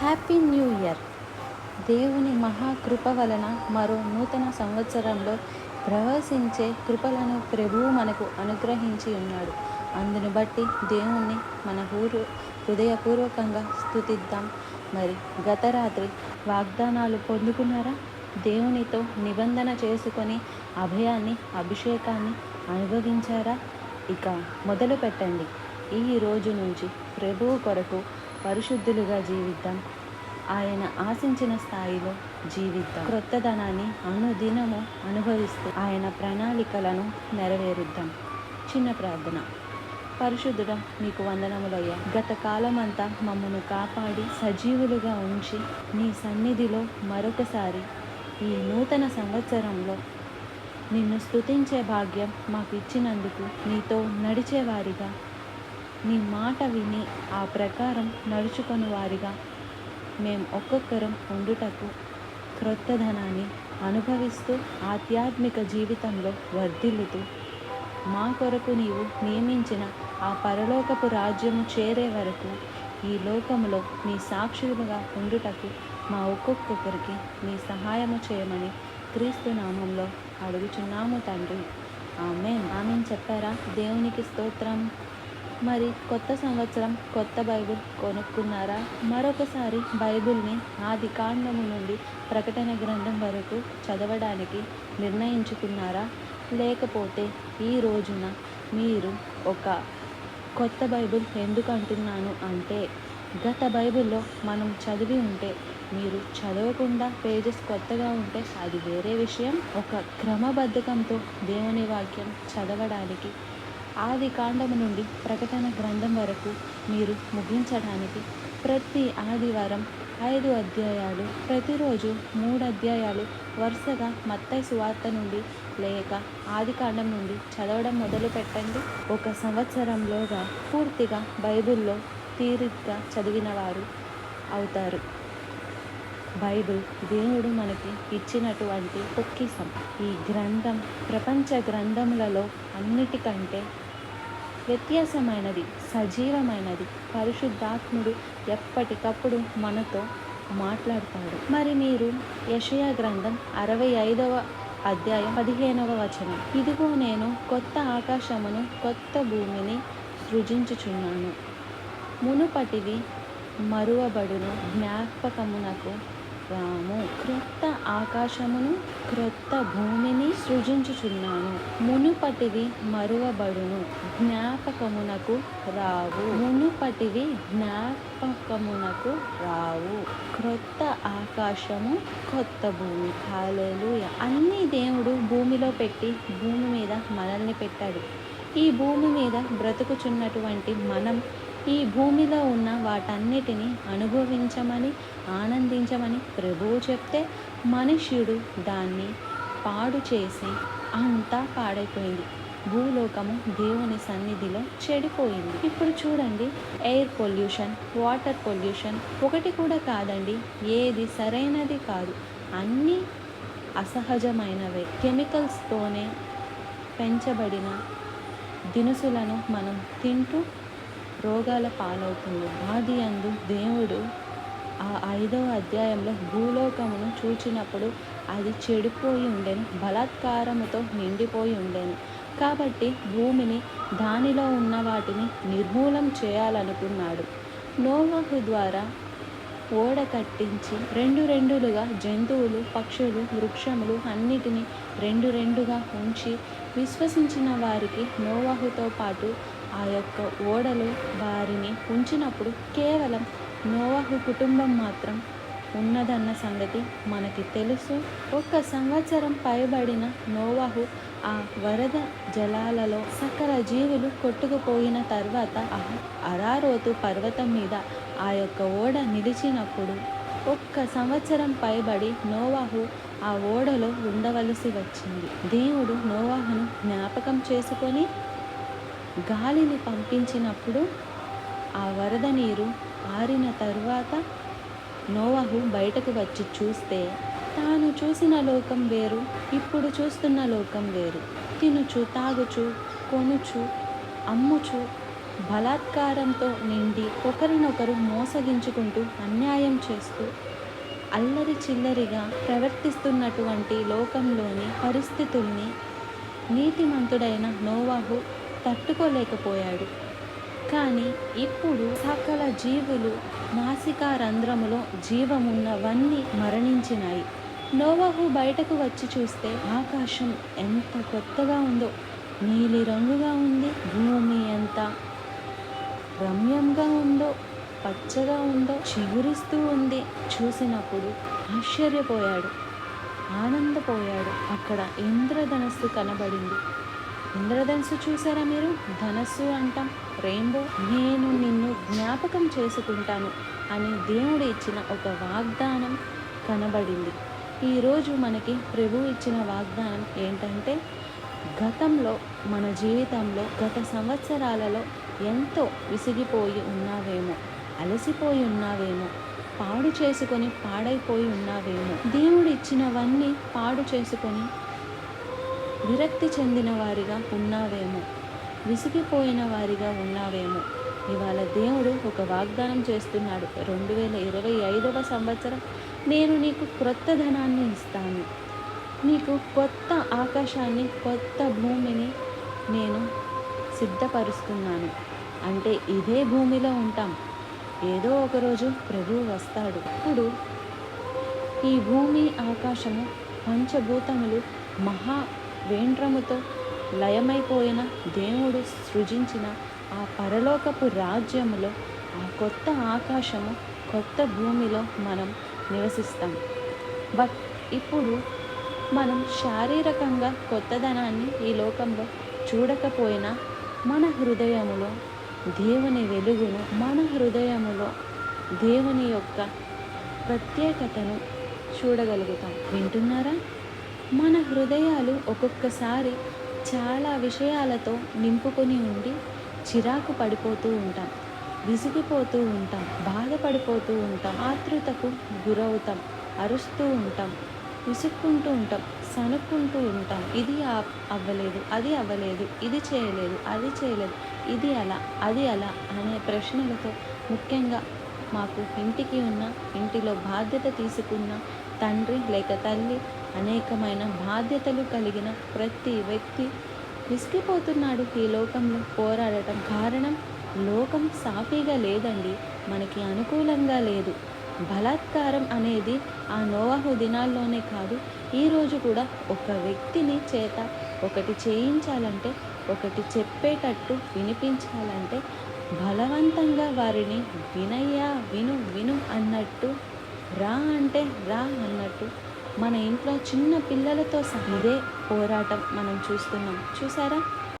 Happy new year. దేవుని మహాకృప వలన మరో నూతన సంవత్సరంలో ప్రవశించే కృపలను ప్రభువు మనకు అనుగ్రహించి ఉన్నాడు. అందును బట్టి దేవుణ్ణి మన ఊరు హృదయపూర్వకంగా స్థుతిద్దాం మరి గత రాత్రి వాగ్దానాలు పొందుకున్నారా? దేవునితో నిబంధన చేసుకొని అభయాన్ని అభిషేకాన్ని అనుభవించారా? ఇక మొదలు పెట్టండి ఈ రోజు నుంచి ప్రభువు కొరకు పరిశుద్ధులుగా జీవిద్దాం. ఆయన ఆశించిన స్థాయిలో జీవిద్దాం. క్రొత్తదనాన్ని అనుదినము అనుభవిస్తూ ఆయన ప్రణాళికలను నెరవేరుద్దాం. చిన్న ప్రార్థన. పరిశుద్ధుడ మీకు వందనములయ్యా. గత కాలమంతా మమ్మను కాపాడి సజీవులుగా ఉంచి నీ సన్నిధిలో మరొకసారి ఈ నూతన సంవత్సరంలో నిన్ను స్తుతించే భాగ్యం మాకు ఇచ్చినందుకు నీతో నడిచేవారిగా నీ మాట విని ఆ ప్రకారం నడుచుకొని వారిగా. మేం ఒక్కొక్కరం ఉండుటకు క్రొత్తధనాన్ని అనుభవిస్తూ ఆధ్యాత్మిక జీవితంలో వర్ధిల్లుతూ మా కొరకు నీవు నియమించిన ఆ పరలోకపు రాజ్యము చేరే వరకు ఈ లోకములో నీ సాక్షులుగా ఉండుటకు మా ఒక్కొక్కరికి నీ సహాయము చేయమని క్రీస్తు నామంలో అడుగుచున్నాము తండ్రి. ఆమె ఆమె చెప్పారా? దేవునికి స్తోత్రం. మరి కొత్త సంవత్సరం కొత్త బైబిల్ కొనుక్కున్నారా? మరొకసారి బైబిల్ని ఆది కాండము నుండి ప్రకటన గ్రంథం వరకు చదవడానికి నిర్ణయించుకున్నారా? లేకపోతే ఈ రోజున మీరు ఒక కొత్త బైబిల్ ఎందుకు అంటున్నాను అంటే గత బైబిల్లో మనం చదివి ఉంటే మీరు చదవకుండా పేజెస్ కొత్తగా ఉంటే అది వేరే విషయం. ఒక క్రమబద్ధకంతో దేవుని వాక్యం చదవడానికి ఆది కాండము నుండి ప్రకటన గ్రంథం వరకు మీరు ముగించడానికి ప్రతి ఆదివారం ఐదు అధ్యాయాలు ప్రతిరోజు మూడు అధ్యాయాలు వరుసగా మత్తై సువార్త నుండి లేక ఆది కాండం నుండి చదవడం మొదలు పెట్టండి. ఒక సంవత్సరంలోగా పూర్తిగా బైబిల్లో తీరిగ్గా చదివిన వారు అవుతారు. బైబిల్ దేవుడు మనకి ఇచ్చినటువంటి పొక్కిసం ఈ గ్రంథం ప్రపంచ గ్రంథములలో అన్నిటికంటే వ్యత్యాసమైనది సజీవమైనది. పరిశుద్ధాత్ముడు ఎప్పటికప్పుడు మనతో మాట్లాడతాడు. మరి మీరు యషయా గ్రంథం అరవై ఐదవ అధ్యాయం పదిహేనవ వచనం. ఇదిగో నేను కొత్త ఆకాశమును కొత్త భూమిని సృజించుచున్నాను. మునుపటివి మరువబడును జ్ఞాపకమునకు రాము. ఆకాశమును క్రొత్త భూమిని సృజించుచున్నాను. మునుపటివి మరువబడును జ్ఞాపకమునకు రావు. మునుపటివి జ్ఞాపకమునకు రావు. క్రొత్త ఆకాశము కొత్త భూమి. హాలేలుయ అన్ని దేవుడు భూమిలో పెట్టి భూమి మీద మనల్ని పెట్టాడు. ఈ భూమి మీద బ్రతుకుచున్నటువంటి మనం ఈ భూమిలో ఉన్న వాటన్నిటిని అనుభవించమని ఆనందించమని ప్రభువు చెప్తే మనుష్యుడు దాన్ని పాడు చేసి అంతా పాడైపోయింది. భూలోకము దేవుని సన్నిధిలో చెడిపోయింది. ఇప్పుడు చూడండి ఎయిర్ పొల్యూషన్ వాటర్ పొల్యూషన్ ఒకటి కూడా కాదండి ఏది సరైనది కాదు. అన్నీ అసహజమైనవే. కెమికల్స్తోనే పెంచబడిన దినుసులను మనం తింటూ రోగాల పాలవుతుంది. ఆది అందు దేవుడు ఆ ఐదవ అధ్యాయంలో భూలోకమును చూచినప్పుడు అది చెడిపోయి ఉండేను బలాత్కారముతో నిండిపోయి ఉండేను. కాబట్టి భూమిని దానిలో ఉన్న వాటిని నిర్మూలం చేయాలనుకున్నాడు. నోవహు ద్వారా ఓడ కట్టించి రెండు రెండులుగా జంతువులు పక్షులు వృక్షములు అన్నిటినీ రెండు రెండుగా ఉంచి విశ్వసించిన వారికి నోవాహుతో పాటు ఆ యొక్క ఓడలు వారిని ఉంచినప్పుడు కేవలం నోవాహు కుటుంబం మాత్రం ఉన్నదన్న సంగతి మనకి తెలుసు. ఒక్క సంవత్సరం పైబడిన నోవాహు ఆ వరద జలాలలో సకల జీవులు కొట్టుకుపోయిన తర్వాత ఆ అరారోతు పర్వతం మీద ఆ యొక్క ఓడ నిలిచినప్పుడు ఒక్క సంవత్సరం పైబడి నోవాహు ఆ ఓడలో ఉండవలసి వచ్చింది. దేవుడు నోవాహును జ్ఞాపకం చేసుకొని గాలిని పంపించినప్పుడు ఆ వరద నీరు ఆరిన తరువాత నోవహు బయటకు వచ్చి చూస్తే తాను చూసిన లోకం వేరు ఇప్పుడు చూస్తున్న లోకం వేరు. తినుచు తాగుచు కొనుచు అమ్ముచు బలాత్కారంతో నిండి ఒకరినొకరు మోసగించుకుంటూ అన్యాయం చేస్తూ అల్లరి చిల్లరిగా ప్రవర్తిస్తున్నటువంటి లోకంలోని పరిస్థితుల్ని నీతిమంతుడైన నోవాహు తట్టుకోలేకపోయాడు. కానీ ఇప్పుడు సకల జీవులు నాసికా రంధ్రములో జీవమున్నవన్నీ మరణించినాయి. నోవాహు బయటకు వచ్చి చూస్తే ఆకాశం ఎంత కొత్తగా ఉందో నీలి రంగుగా ఉంది భూమి ఎంత రమ్యంగా ఉందో పచ్చగా ఉందో చిగురిస్తూ ఉంది. చూసినప్పుడు ఆశ్చర్యపోయాడు ఆనందపోయాడు. అక్కడ ఇంద్రధనస్సు కనబడింది. ఇంద్రధనస్సు చూసారా మీరు? ధనస్సు అంటాం. రెయిన్బో నేను నిన్ను జ్ఞాపకం చేసుకుంటాను అని దేవుడు ఇచ్చిన ఒక వాగ్దానం కనబడింది. ఈరోజు మనకి ప్రభు ఇచ్చిన వాగ్దానం ఏంటంటే గతంలో మన జీవితంలో గత సంవత్సరాలలో ఎంతో విసిగిపోయి ఉన్నావేమో అలసిపోయి ఉన్నావేమో పాడు చేసుకొని పాడైపోయి ఉన్నావేమో దేవుడు ఇచ్చినవన్నీ పాడు చేసుకొని విరక్తి చెందిన వారిగా ఉన్నావేమో? విసిగిపోయిన వారిగా ఉన్నావేమో? ఇవాళ దేవుడు ఒక వాగ్దానం చేస్తున్నాడు. రెండు వేల ఇరవై ఐదవ సంవత్సరం నేను నీకు క్రొత్త ధనాన్ని ఇస్తాను. నీకు కొత్త ఆకాశాన్ని కొత్త భూమిని నేను సిద్ధపరుస్తున్నాను. అంటే ఇదే భూమిలో ఉంటాం. ఏదో ఒకరోజు ప్రభువు వస్తాడు. ఇప్పుడు ఈ భూమి ఆకాశము పంచభూతములు మహా వేండ్రముతో లయమైపోయిన దేవుడు సృజించిన ఆ పరలోకపు రాజ్యములో ఆ కొత్త ఆకాశము కొత్త భూమిలో మనం నివసిస్తాం. బట్ ఇప్పుడు మనం శారీరకంగా కొత్తదనాన్ని ఈ లోకంలో చూడకపోయినా మన హృదయములో దేవుని వెలుగును మన హృదయములో దేవుని యొక్క ప్రత్యేకతను చూడగలుగుతాం. వింటున్నారా? మన హృదయాలు ఒక్కొక్కసారి చాలా విషయాలతో నింపుకొని ఉండి చిరాకు పడిపోతూ ఉంటాం. విసిగిపోతూ ఉంటాం. బాధపడిపోతూ ఉంటాం. ఆతృతకు గురవుతాం. అరుస్తూ ఉంటాం. విసుక్కుంటూ ఉంటాం. సనుక్కుంటూ ఉంటాం. ఇది అవ్వలేదు. అది అవ్వలేదు. ఇది చేయలేదు. అది చేయలేదు. ఇది అలా. అది అలా అనే ప్రశ్నలతో ముఖ్యంగా మాకు ఇంటికి ఉన్న ఇంటిలో బాధ్యత తీసుకున్న తండ్రి లేక తల్లి అనేకమైన బాధ్యతలు కలిగిన ప్రతి వ్యక్తి విసిగిపోతున్నాడు ఈ లోకంలో. పోరాడటం కారణం లోకం సాఫీగా లేదండి. మనకి అనుకూలంగా లేదు. బలాత్కారం అనేది ఆ నోవాహు దినాల్లోనే కాదు ఈరోజు కూడా ఒక వ్యక్తిని చేత ఒకటి చేయించాలంటే ఒకటి చెప్పేటట్టు వినిపించాలంటే బలవంతంగా వారిని వినయ్యా విను విను అన్నట్టు రా అంటే రా అన్నట్టు మన ఇంట్లో చిన్న పిల్లలతో సహా ఇదే పోరాటం మనం చూస్తున్నాం. చూసారా?